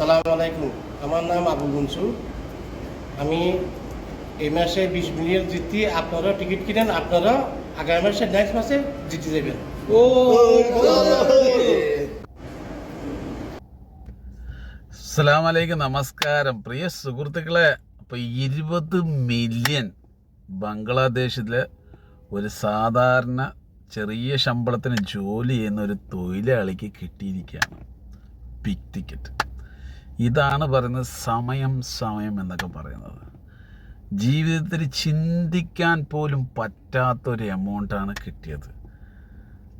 আসসালামু আলাইকুম আমার নাম আবু মনসুর আমি এই মাসে বিশ মিলিয়ন জিতি আপনারা টিকিট কিনেন আপনারা আগামী মাসে নেক্সট মাসে জিতে যাবেন അസ്സലാമലൈക്കും നമസ്കാരം പ്രിയ സുഹൃത്തുക്കളെ അപ്പോൾ ഇരുപത് മില്യൺ ബംഗ്ലാദേശിലെ ഒരു സാധാരണ ചെറിയ ശമ്പളത്തിന് ജോലി ചെയ്യുന്ന ഒരു തൊഴിലാളിക്ക് കിട്ടിയിരിക്കുകയാണ് പിക് ടിക്കറ്റ് ഇതാണ് പറയുന്നത് സമയം സമയം എന്നൊക്കെ പറയുന്നത്. ജീവിതത്തിൽ ചിന്തിക്കാൻ പോലും പറ്റാത്തൊരു എമൗണ്ടാണ് കിട്ടിയത്.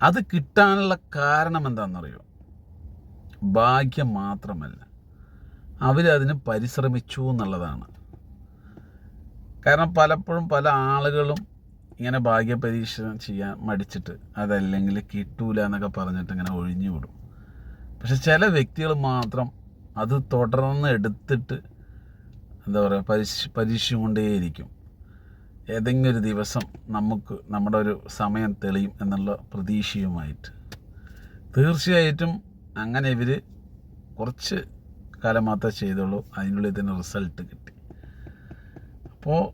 അത് കിട്ടാനുള്ള കാരണം എന്താണെന്നറിയോ? ഭാഗ്യം മാത്രമല്ല. അവരതിന് പരിശ്രമിച്ചു എന്നുള്ളതാണ്. കാരണം പലപ്പോഴും പല ആളുകളും ഇങ്ങനെ ഭാഗ്യ പരീക്ഷണം ചെയ്യാൻ മടിച്ചിട്ട് അതല്ലെങ്കിൽ കിട്ടൂല എന്നൊക്കെ പറഞ്ഞിട്ട് ഇങ്ങനെ ഒഴിഞ്ഞു വിടും. പക്ഷെ ചില വ്യക്തികൾ മാത്രം അത് തുടർന്ന് എടുത്തിട്ട് എന്താ പറയുക പരീക്ഷ പരീക്ഷ കൊണ്ടേയിരിക്കും ഏതെങ്കിലും ഒരു ദിവസം നമുക്ക് നമ്മുടെ ഒരു സമയം തെളിയും എന്നുള്ള പ്രതീക്ഷയുമായിട്ട്. തീർച്ചയായിട്ടും അങ്ങനെ ഇവർ കുറച്ച് കാലം മാത്രമേ ചെയ്തുള്ളൂ അതിനുള്ളിൽ തന്നെ റിസൾട്ട് കിട്ടി. അപ്പോൾ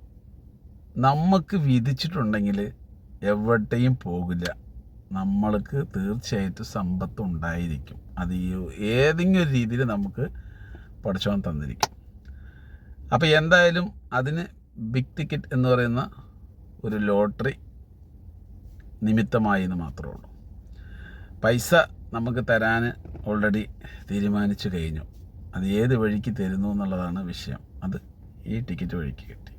നമുക്ക് വിധിച്ചിട്ടുണ്ടെങ്കിൽ എവിടെയും പോകില്ല. നമ്മൾക്ക് തീർച്ചയായിട്ടും സമ്പത്ത് ഉണ്ടായിരിക്കും അത് ഈ ഏതെങ്കിലും രീതിയിൽ നമുക്ക് പഠിച്ചോൻ തന്നിരിക്കും. അപ്പോൾ എന്തായാലും അതിന് ബിഗ് ടിക്കറ്റ് എന്ന് പറയുന്ന ഒരു ലോട്ടറി നിമിത്തമായി എന്ന് മാത്രമേ ഉള്ളൂ. പൈസ നമുക്ക് തരാൻ ഓൾറെഡി തീരുമാനിച്ചു കഴിഞ്ഞു. അത് ഏത് വഴിക്ക് തരുന്നു എന്നുള്ളതാണ് വിഷയം. അത് ഈ ടിക്കറ്റ് വഴിക്ക് കിട്ടി.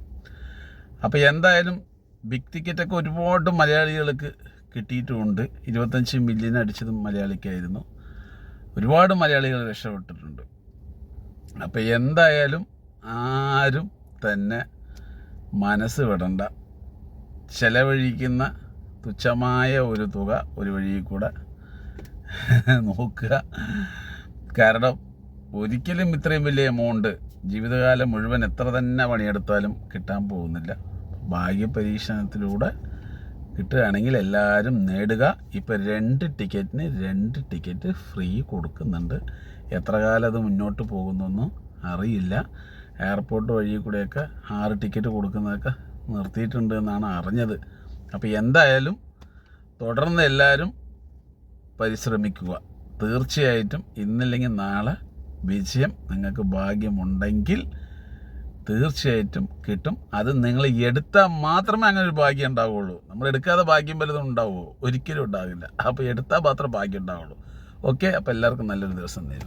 അപ്പോൾ എന്തായാലും ബിഗ് ടിക്കറ്റൊക്കെ ഒരുപാട് മലയാളികൾക്ക് കിട്ടിയിട്ടുമുണ്ട്. ഇരുപത്തഞ്ച് മില്യൺ അടിച്ചതും മലയാളിക്കായിരുന്നു. ഒരുപാട് മലയാളികൾ രക്ഷപ്പെട്ടിട്ടുണ്ട്. അപ്പോൾ എന്തായാലും ആരും തന്നെ മനസ്സ് വിടണ്ട. ചെലവഴിക്കുന്ന തുച്ഛമായ ഒരു തുക ഒരു വഴിയിൽ കൂടെ നോക്കുക. കാരണം ഒരിക്കലും ഇത്രയും വലിയ എമൗണ്ട് ജീവിതകാലം മുഴുവൻ എത്ര തന്നെ പണിയെടുത്താലും കിട്ടാൻ പോകുന്നില്ല. ഭാഗ്യ പരീക്ഷണത്തിലൂടെ കിട്ടുകയാണെങ്കിൽ എല്ലാവരും നേടുക. ഇപ്പം രണ്ട് ടിക്കറ്റിന് രണ്ട് ടിക്കറ്റ് ഫ്രീ കൊടുക്കുന്നുണ്ട്. എത്ര കാലം അത് മുന്നോട്ട് പോകുന്നൊന്നും അറിയില്ല. എയർപോർട്ട് വഴി കൂടെയൊക്കെ ആറ് ടിക്കറ്റ് കൊടുക്കുന്നതൊക്കെ നിർത്തിയിട്ടുണ്ട് എന്നാണ് അറിഞ്ഞത്. അപ്പോൾ എന്തായാലും തുടർന്ന് എല്ലാവരും പരിശ്രമിക്കുക. തീർച്ചയായിട്ടും ഇന്നില്ലെങ്കിൽ നാളെ വിജയം നിങ്ങൾക്ക് ഭാഗ്യമുണ്ടെങ്കിൽ തീർച്ചയായിട്ടും കിട്ടും. അത് നിങ്ങൾ എടുത്താൽ മാത്രമേ അങ്ങനെ ഒരു ഭാഗ്യം ഉണ്ടാവുകയുള്ളൂ നമ്മൾ എടുക്കാതെ ഭാഗ്യം വലുതും ഉണ്ടാവുമോ? ഒരിക്കലും ഉണ്ടാവില്ല. അപ്പോൾ എടുത്താൽ മാത്രമേ ഭാഗ്യം ഉണ്ടാവുള്ളൂ. ഓക്കെ? അപ്പോൾ എല്ലാവർക്കും നല്ലൊരു ദിവസം നേരുന്നു.